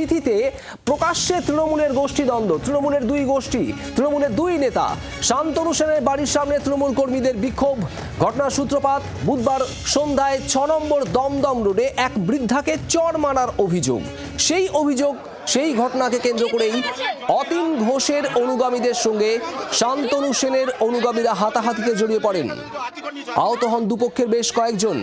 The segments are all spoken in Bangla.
সিথিতে প্রকাশ্যে তৃণমূলের গোষ্ঠীদ্বন্দ্ব তৃণমূলের দুই গোষ্ঠী, তৃণমূলের দুই নেতা, শান্তনু সেনের বাড়ির সামনে তৃণমূল কর্মীদের বিক্ষোভ। ঘটনার সূত্রপাত বুধবার সন্ধ্যায় ছ নম্বর দমদম রোডে এক বৃদ্ধাকে চর মারার অভিযোগ। সেই অভিযোগ সেই ঘটনাকে কেন্দ্র করেই অতীন ঘোষের অনুগামীদের সঙ্গে শান্তনু সেনের অনুগামীরা হাতাহাতিতে জড়িয়ে পড়েন। আহত হন দুপক্ষের বেশ কয়েকজন।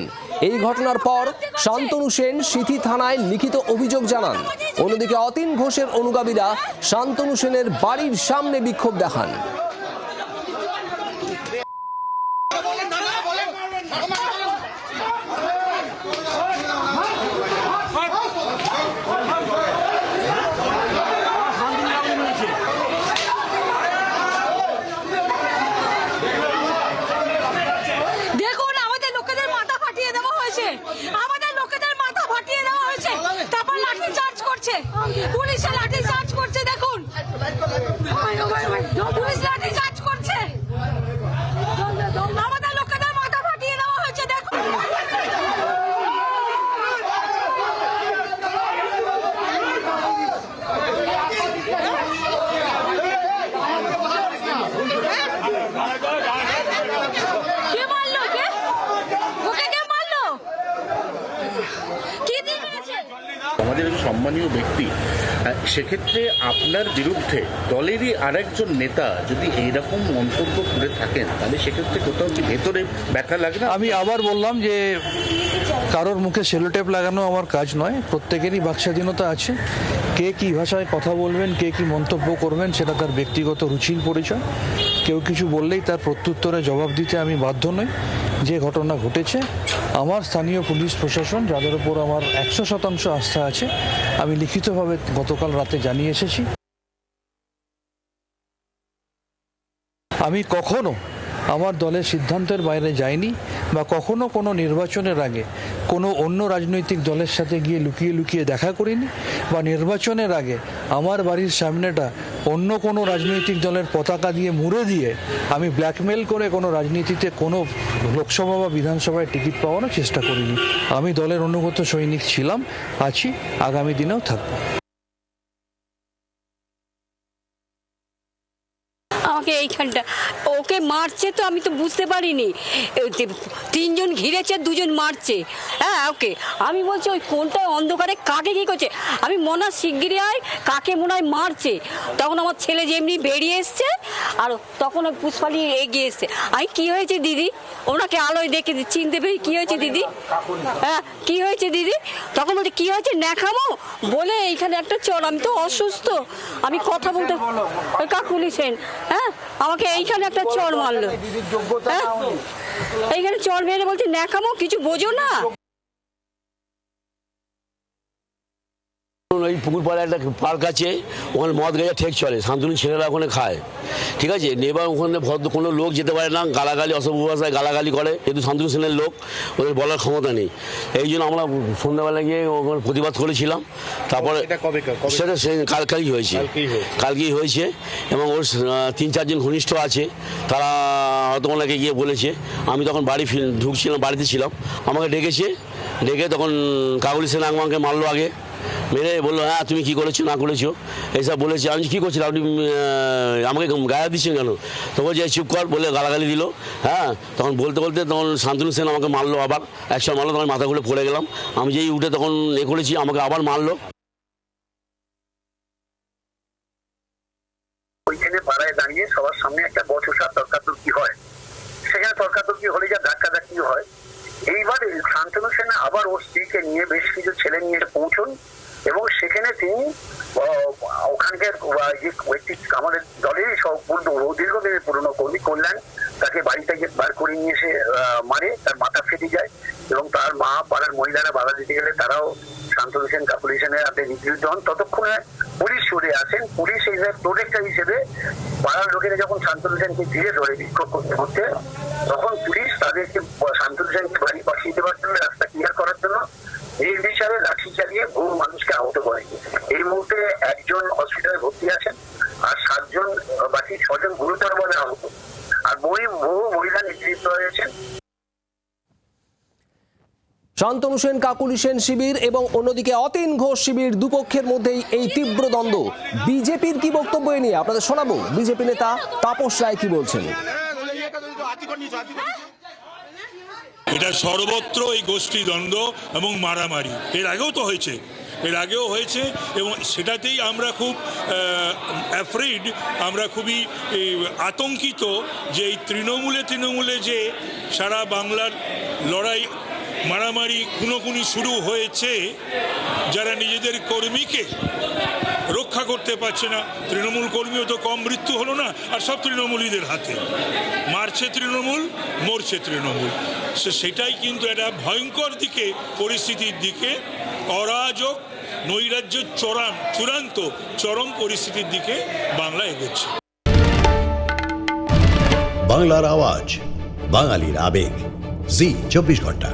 এই ঘটনার পর শান্তনু সেন সিথি থানায় লিখিত অভিযোগ জানান। অন্যদিকে অতীন ঘোষের অনুগামীরা শান্তনু সেনের বাড়ির সামনে বিক্ষোভ দেখান আমাদের লোকেদের মাথা ফাটিয়ে দেওয়া হয়েছে? আমাদের লোকেদের মাথা ফাটিয়ে দেওয়া হয়েছে। তারপর লাঠি চার্জ করছে। পুলিশে লাঠি চার্জ করছে, দেখুন পুলিশ লাঠি চার্জ করছে আমাদের লোকেদের মাথা ফাটিয়ে দেওয়া হয়েছে দেখুন কে মারলো কে ওকে কে মারলো কি দিয়ে মেরেছে আমাদের একজন সম্মানীয় ব্যক্তি সেক্ষেত্রে আপনার বিরুদ্ধে দলেরই আরেকজন নেতা যদি এইরকম মন্তব্য করে থাকেন, তাহলে সেক্ষেত্রে কোথাও কি ভেতরে ব্যথা লাগে না? আমি আবার বললাম যে কারোর মুখে সেলোটেপ লাগানো আমার কাজ নয়, প্রত্যেকেরই বাকস্বাধীনতা আছে। কে কী ভাষায় কথা বলবেন, কে কী মন্তব্য করবেন, সেটা তার ব্যক্তিগত রুচির পরিচয়। কেউ কিছু বললেই তার প্রত্যুত্তরে জবাব দিতে আমি বাধ্য নই। যে ঘটনা ঘটেছে, আমার স্থানীয় পুলিশ প্রশাসন, যাদের উপর আমার একশো শতাংশ আস্থা আছে, আমি লিখিতভাবে গতকাল রাতে জানিয়ে এসেছি। আমি কখনো আমার দলের সিদ্ধান্তের বাইরে যায়নি বা কখনো কোনো নির্বাচনের আগে কোনো অন্য রাজনৈতিক দলের সাথে গিয়ে লুকিয়ে লুকিয়ে দেখা করিনি বা নির্বাচনের আগে আমার বাড়ির সামনেটা অন্য কোনো রাজনৈতিক দলের পতাকা দিয়ে মুড়ে দিয়ে আমি ব্ল্যাকমেল করে কোনো রাজনীতিতে কোনো লোকসভা বা বিধানসভায় টিকিট পাওয়ানোর চেষ্টা করিনি। আমি দলের অনুগত সৈনিক ছিলাম, আছি, আগামী দিনেও থাকব। আমাকে এইখানটা ওকে মারছে তো আমি তো বুঝতে পারিনি। তিনজন ঘিরেছে, দুজন মারছে। হ্যাঁ ওকে। আমি বলছি, ওই কোনটায় অন্ধকারে? কাকে কি করছে? আমি মনে হয় শিগগিরই আয়, কাকে মনে হয় মারছে। তখন আমার ছেলে যেমনি বেরিয়ে এসছে আর তখন ওই পুষ্পালি এগিয়ে এসছে। আমি, কি হয়েছে দিদি? ওনাকে আলোয় দেখে চিনতে পেরে, কি হয়েছে দিদি? হ্যাঁ কি হয়েছে দিদি? তখন বলছে, কি হয়েছে ন্যাখামো বলে, এইখানে একটা চল আমি তো অসুস্থ। আমি কথা বলতে ওই কাকুলি সেন হ্যাঁ আমাকে এইখানে একটা চর মারলো। হ্যাঁ এইখানে চর মেরে বলছে, ন্যাকামো, কিছু বোঝো না? ওই পুকুর পাড়ে একটা পার্ক আছে ওখানে মদ গেজা ঠেক চলে শান্তনু ছেলেরা ওখানে খায়। ঠিক আছে? এবার ওখানে ভদ্র কোনো লোক যেতে পারে না গালাগালি অসভ্য ভাষায় গালাগালি করে যেহেতু শান্তনু সেনের লোক ওদের বলার ক্ষমতা নেই। এই জন্য আমরা সন্ধ্যাবেলা গিয়ে ওখানে প্রতিবাদ করেছিলাম। তারপরে সেটা সে কালকেই হয়েছে। কালকেই হয়েছে। এবং ওর তিন চারজন ঘনিষ্ঠ আছে। তারা হয়তো ওনাকে গিয়ে বলেছে। আমি তখন বাড়ি ফির- ঢুকছিলাম বাড়িতে ছিলাম। আমাকে ডেকেছে ডেকে তখন কাগুলি সেন আমাকে মারলো আগে। মেরে বলল হ্যাঁ তুমি কি করেছ, না করেছ? এইসব বলেছি। আমি কী কি করছিলাম আপনি আমাকে গায়ে দিচ্ছেন কেন? তখন যে চুপ কর, বলে গালাগালি দিল। হ্যাঁ তখন বলতে বলতে তখন শান্তনু সেন আমাকে মারলো আবার। একসময় মারলো, তখন মাথাগুলো পড়ে গেলাম। আমি যেই উঠে তখন এ করেছি, আমাকে আবার মারলো ওইখানে পাড়ায় দাঁড়িয়ে সবার সামনে একটা বচসা তর্কাতর্কি হয় সেখানে তর্কাতর্কি হলে যা ধাক্কা ধাক্কি হয় এইবারে শান্তনু সেনা আবার ওর স্ত্রীকে নিয়ে বেশ কিছু ছেলে নিয়ে পৌঁছন এবং সেখানে তিনি আহ, ওখানকার আহ, যে ব্যক্তি আমাদের দলেরই সব দীর্ঘদিনের পুরনো কর্মী কল্যাণ তাকে বাড়ি থেকে বার করে নিয়ে এসে মারে তার মাথা ফেটে যায় এবং তার মা পাড়ার মহিলারা বাধা দিতে গেলে তারাও শান্তনু সেন কাপুর সেনের হাতে নিগৃহীত হন। ততক্ষণে পুলিশ সরে আসেন। পুলিশ এই প্রোটেক্টর হিসেবে পাড়ার লোকেরা যখন শান্ত সেনকে ঘিরে ধরে বিক্ষোভ করতে করতে তখন পুলিশ তাদেরকে শান্ত সেনকে বাড়ি পাঠিয়ে দেওয়ার জন্য রাস্তা ক্লিয়ার করার জন্য নির্বিচারে লাঠি চালিয়ে বহু মানুষকে আহত করে এই মুহূর্তে একজন হসপিটালে ভর্তি আছেন আর সাতজন বাকি ছজন গুরুতরভাবে আহত আর বহু বহু মহিলা নিগৃহীত হয়েছেন শান্তনু সেন কাকুলি সেন শিবির এবং অন্যদিকে অতীন ঘোষ শিবির দুপক্ষের মধ্যেই এই তীব্র দ্বন্দ্ব। বিজেপির কি বক্তব্য এ নিয়ে আপনাদের শোনাবো? বিজেপি নেতা তাপস রায় কি বলছেন? এটা সর্বত্র এই গোষ্ঠী দ্বন্দ্ব এবং মারামারি। এর আগেও তো হয়েছে। এর আগেও হয়েছে এবং সেটাতেই আমরা খুব অ্যাফ্রিড আমরা খুবই আতঙ্কিত যে এই তৃণমূলে তৃণমূলে যে সারা বাংলার লড়াই মারামারি, খুনোখুনি শুরু হয়েছে, যারা নিজেদের কর্মীকে রক্ষা করতে পারছে না। তৃণমূল কর্মীও তো কম মৃত্যু হলো না, আর সব তৃণমূলীদের হাতে। মারছে তৃণমূল, মরছে তৃণমূল। সে সেটাই কিন্তু একটা ভয়ঙ্কর দিকে, পরিস্থিতির দিকে, অরাজক, নৈরাজ্য চরম চূড়ান্ত, চরম পরিস্থিতির দিকে বাংলা এগোচ্ছে। বাংলার আওয়াজ, বাঙালির আবেগ। জি, চব্বিশ ঘণ্টা।